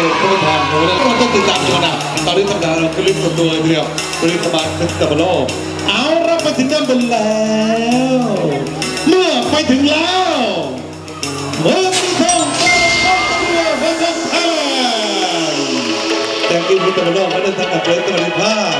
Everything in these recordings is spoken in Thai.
ดังจังนะตอนนี้ทำงานเราคือลิปตัวตัวเดียวบริษัทนึกตะบโลเอารับไปถึงด้านบนแล้ว เมื่อไปถึงแล้วเมื่องทองเมืองทองเรือเมืองทองแทนแต่กินคุณตะบโลไม่ได้ทำกับเพื่อนตัวในภาพ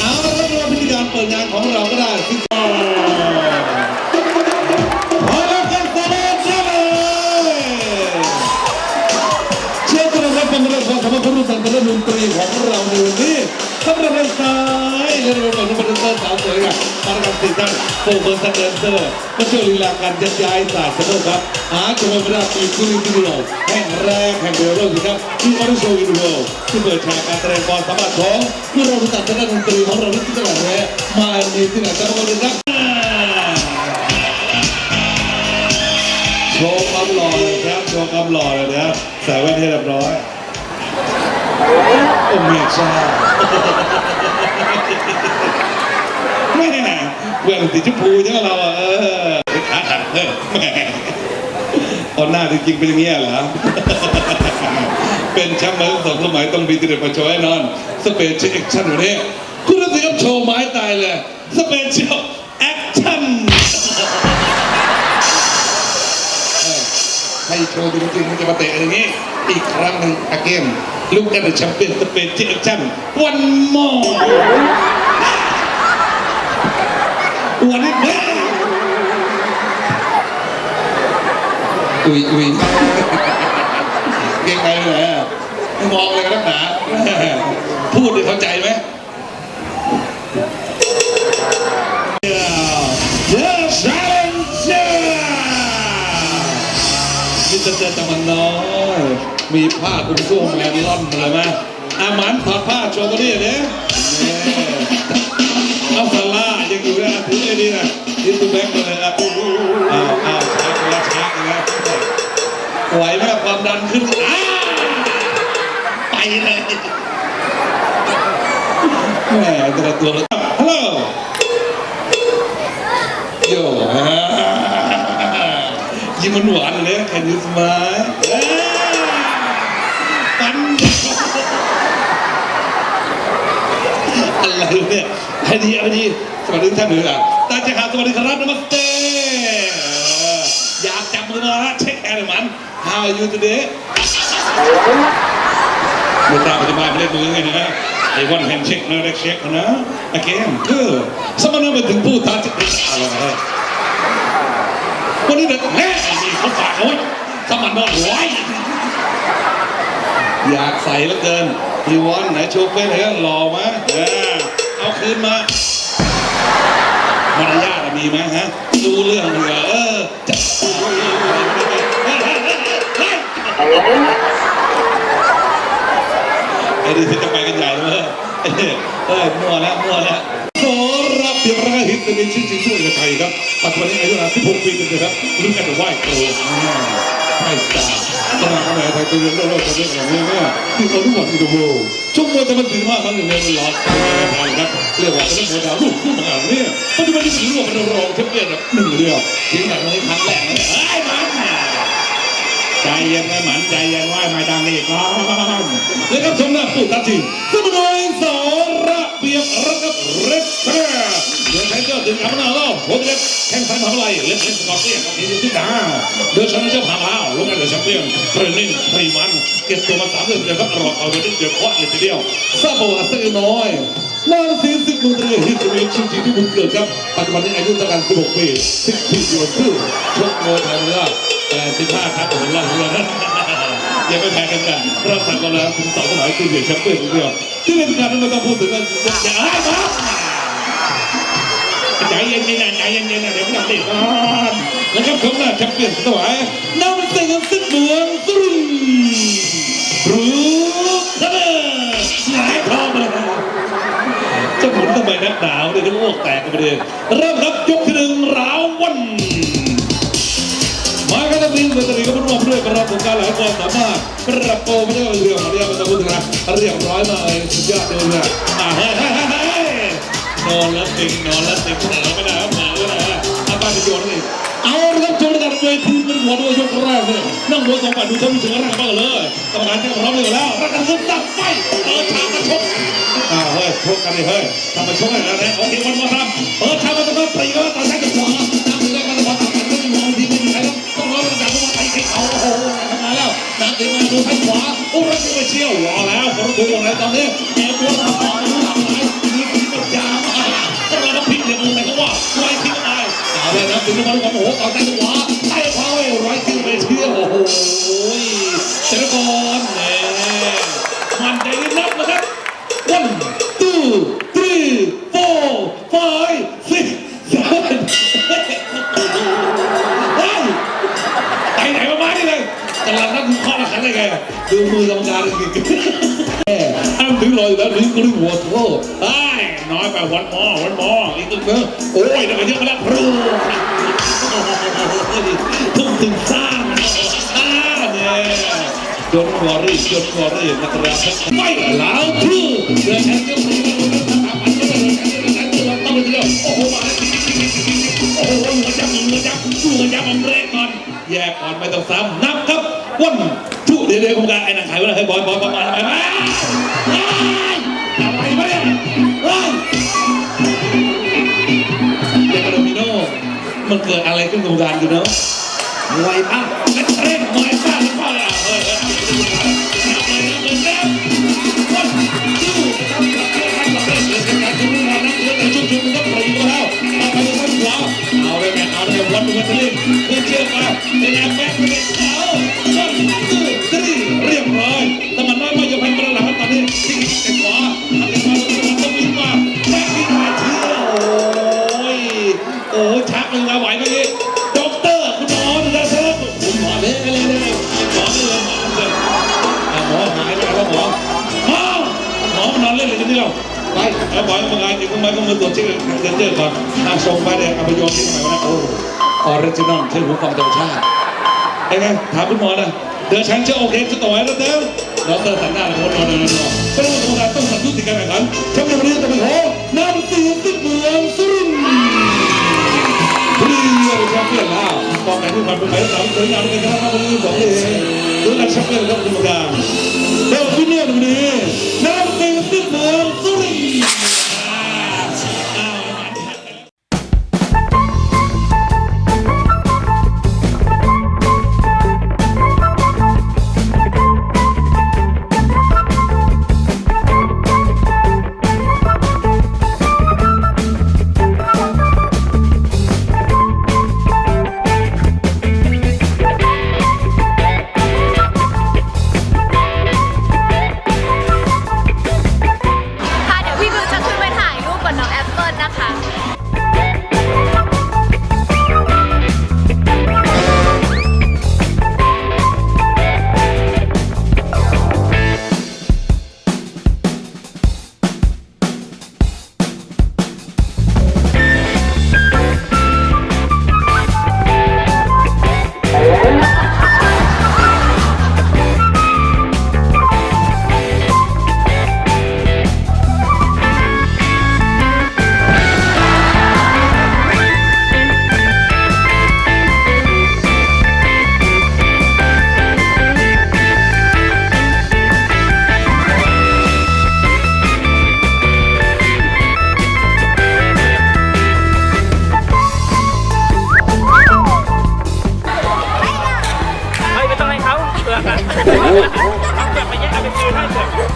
เอาละครับเราพิธีการเปิดงานของเราก็ได้ ท่านโฟเบอร์ซันเดนเซอร์มาช่วยลีลาการยัดย้ายศาสตร์สนุกครับหาจังหวะเวลาปีกุลิกุลิโลแห่งแรกแห่งเดียวโลกครับที่ออริโชวินโวที่เปิดฉากการแสดงความสามารถของผู้เรู้สันตะดนตรีของเราที่ตลาดแร่มามีที่ไหนจะมาดูครับโชว์ความหล่อเลยครับโชว์ความหล่อเลยนะครับใส่แว่นให้เรียบร้อยโอ้เมียชาแม่แว่น สีชมพูใช่ไหมเราเออขาขัดเฮ้ยแม่ตอนหน้าจริงๆเป็นอย่างเงี้ยเหรอเป็นแชมป์มาสองสมัยต้องมีติดมาโชว์แน่นอนสเปเชียลแอคชั่นวันนี้คุณรู้สึกกับโชว์ไม้ตายเลยสเปเชียลแอคชั่นให้โชว์จริงๆมันจะมาเตะอย่างนี้ อีกครั้งหนึ่งอาเกมลูกแอนด์แชมเปี้ยนสเปนที่แอคชั่นวันมอ วันนี้แม่อุ้ยอุ้ยเก่งไงเลยอะไม่มองเลยกันนักหนาพูดเลยเข้าใจไหม The Challenger มิสเตอร์เจอตะมันน้อยมีผ้าคลุมสู้แมนล่อนมาเลยไหมอาหมันถอดผ้าโชว์ตัวนี้เนี่ยเอาซาร่า ยังอยู่นะถือไอ้นี่นะยืนตัวแบงค์มาเลยอะอ้าวอ้าวช้าคนละช้าเลยนะไหวไหมความดันขึ้นอ้าไปเลยแหมแต่ละตัวและฮัลโหลโย่ยิ้มหวานเลย Can you smile ปั เนี่ยให้ดีให้สวัสดีท่านหนึ่งอะตาเจ้าข่าวสวัสดีครับนมัสเตอยากจับมือมาละเช็คแอนด์มัน How are you today ม่ทราบอธิบายไม่ได้มือไงนะไอ้วันแฮนด์เช็คนะเล็กเช็คนะโอเคคือสมณะมาถึงผู้ท้าจะอะไรวันนี้เด็กแม่ไอ้นี่เขาฝากเอาไว้สมันนอนไว้อยากใส่เหลือเกินพี่วอนไหนโชว์เฟ้นไหนหล่อมะเออเอา คืนมามารยาทมีไหมฮะรู้เรื่องเหรอเออจะไอ้นี่จะไปกันใหญ่เลยเออเออมั่วแล้วมั่วแล้วขอรับเพียงพระหิตในชื่อจริงช่วยเอกชัยครับปัจจุบันนี้อายุราว16ปีเต็มๆครับรุ่นกันไหว้โกรธใช่จ้า สมัครกันไหนไทยตัวเรืองโลกจะเรียกอะไรเนี่ยที่เขารู้ว่าที่ดูช่วงมวยจะมันถึงว่ามันเรียนมันหลอดทางครับเรียกว่าเป็นมวยดาวรุ่งคู่มหาเนี่ยปัจจุบันนี้ถือว่าเป็นรองแชมเปี้ยนแบบหนึ่งเดียวทิ้งแบบนี้ครั้งแรกเลยเฮ้ยมันใจเย็นไว้หมันใจเย็นไว้ไม่ดังอีกก่อนแล้วก็ชมหน้าผู้ตัดสิน สมนวยสอระเปียบรักเรสเตอร์เดินแทงเจ้าถึงอัมนาล่อโคตรเล็กแข่งขันมหาวิทยาลัยเล็กเล็กสกอตเตี้ยกับทีมที่ดาเดินชนะเจ้าผ่านแล้วลงกันเดือดแชมเปี้ยนเทรนนิ่งพรีมันเก็บตัวมาสามเดือนเดียวครับรอเอาเงินเดือนควักเลยทีเดียวทราบะวัติสักน้อยนางสีสิบมือเตะฮิตเรียนชิงชิงที่บุญเกิดครับปัจจุบันนี้อายุตั้งกัน16ปี10ปีอยู่ครึ่งชกมวยไทยเรือแต่15ครับผมว่าเรือนะ ยังไม่แพ้กันกันเราสั่งกันแล้วถึงสองสมัยคือเดียวแชมเปี้ยนเดียวที่เป็นการที่เราต้องพูดถึงกันอย่าให้มาใจเย็นๆนะใจเย็นๆนะเดี๋ยวไม่ต้องติดก่อนแล้วก็ผมนะแชมเปี้ยนสมัยน้ำมันเต็งกันสิ้นเมืองตรุนรู้ขนาดหลายครอบเลยจะหมุนทำไมนักหนาวเนี่ยก็โลกแตกกันไปเลยเริ่มครับยกที่หนึ่ง หลาความสามารถกระโปรงไม่ได้เรื่องของเรียกมาตะพุทธนะเรียบร้อยมาเลยสุดยอดเลยเนี่ยอ่าเฮ้ยเฮ้ยเฮ้ยนอนแล้วติงนอนแล้วติงเผลอไม่ได้ครับเผลอไม่ได้ครับเอาไปประโยน์นี่เอาละครับชมระดับเวทีเป็นหัวด้วยยกแรกในนั่งบนสองฝั่งดูชมเชิงร่างบ้างเลยกรรมการที่พร้อมเลยแล้วรักกันสุดตับไฟเปิดฉากมาชกอ่าเฮ้ยชกกันเลยเฮ้ยทำมาชกกันแล้วนะโอเควันมาทำเปิดฉากมาตะโกนตีกันต่อซ้ายกับขวาน้ คนรู้วงไหนตอนนี้แกตัวทำต่อมาดูหลังไหลมีผีปัญญามากต้องรอน้ำพริกเลยมมือแต่ก็ว่าไว้ทิ้งไปเอาเลยนะถึงมาดูความโอ้โหต่อซ้ายกับขวาใต้ขวาไว้ร้อยทิ้งไปเชี่ยวโอ้โหเสร็จก่อนแหมมันใจนิดนับนะครับ one two three four five six seven ไปไหนมาบ้านี่เลยกำลังนั่งดูข้อละขันได้ไงดูมือกรรมการเลย อ้ามถึงรออยู่แล้วนี่ก็เรียกหัวโทษไอ้น้อยไปวันมอวันมออีกตึ้งเนอะโอ้ยเดี๋ยวก็เยอะไปแล้วครูทุ่มถึงสร้างอ่าเนี่ยจนวอรี่จนวอรี่นะครับไม่แล้วทูเดือดแอนเกิลสีแอนเดิลต้องไปเที่ยวโอ้โหมาโอ้โหหัวจับหัวจับหัวจับมันเรกก่อนแยกก่อนไม่ต้องซ้ำนับครับวันทุเดี๋ยวเดี๋ยวกรรมการไอ้นังขายไว้เลยบอยบอยบอยมาทำไมมาอะ มันเกิดอะไรขึ้นกรรมการกันเนาะมวยป่ะเล่นเล่นมวป่ะ ปเอาบอยมึงไงเดี๋ยวมึงไปมึงมาตรวจเช็คเดนเจอร์ก่อนอาส่งไปเดี๋ยวเอาไปโยนที่ทำไมวะนะโอ้ออริจินอลใช้หูฟังธรรมชาติไอ้ไงถามคุณหมอนะเดี๋ยวฉันจะโอเคจะต่อไว้แล้วเด้อดอกเตอรสันหน้าเลยคนนอนนอนนอนก็ต้องกรรมการต้องสัตย์ยุติการแข่งขันแชมป์ในวันนี้จะเป็นของน้ำตีติ๊กเมืองสุรินทร์พรีเมียร์แชมเปี้ยนแล้วกองไหนที่ผ่านไปไหนสามสวยงามเลยนะครับวันนี้สองเองดูนักแชมเปี้ยนครับกรรมการเดี๋ยวพิเนียร์วันนี้ แบบไปแยกเอาไปคืนให้เถอะ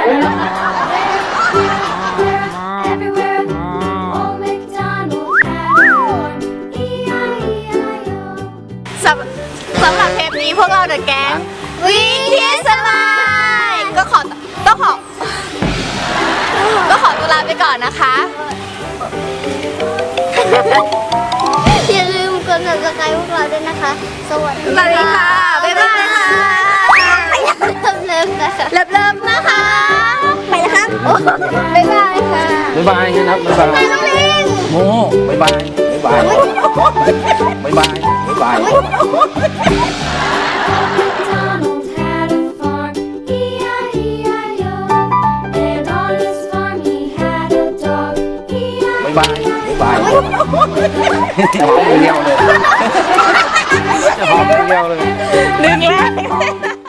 สำหรับเทปนี้พวกเราเดอะแก๊งวิ่งที่สมายก็ขอต้องขอ ก็ขอตัวลาไปก่อนนะคะ อย่าลืมกด subscribe พวกเราด้วยนะคะ สวัสดีค่ะ บ๊ายบายค่ะ ริ่มๆนะคะเลิฟๆนะคะ ไปแล้วครับบ๊ายบายค่ะบ๊ายบายนะครับบ๊ายบายน้องลิงโมบ๊ายบายบ๊ายบายบ๊ายบายบ๊ายบาย MacDonald had a farm, E-I-E-I-O. And on his farm he had a dog, E-I-E-I-O. บ๊ายบายบ๊ายบายจะหอมเดียวเลยจะหอมเดียวเลยดึงแล้ว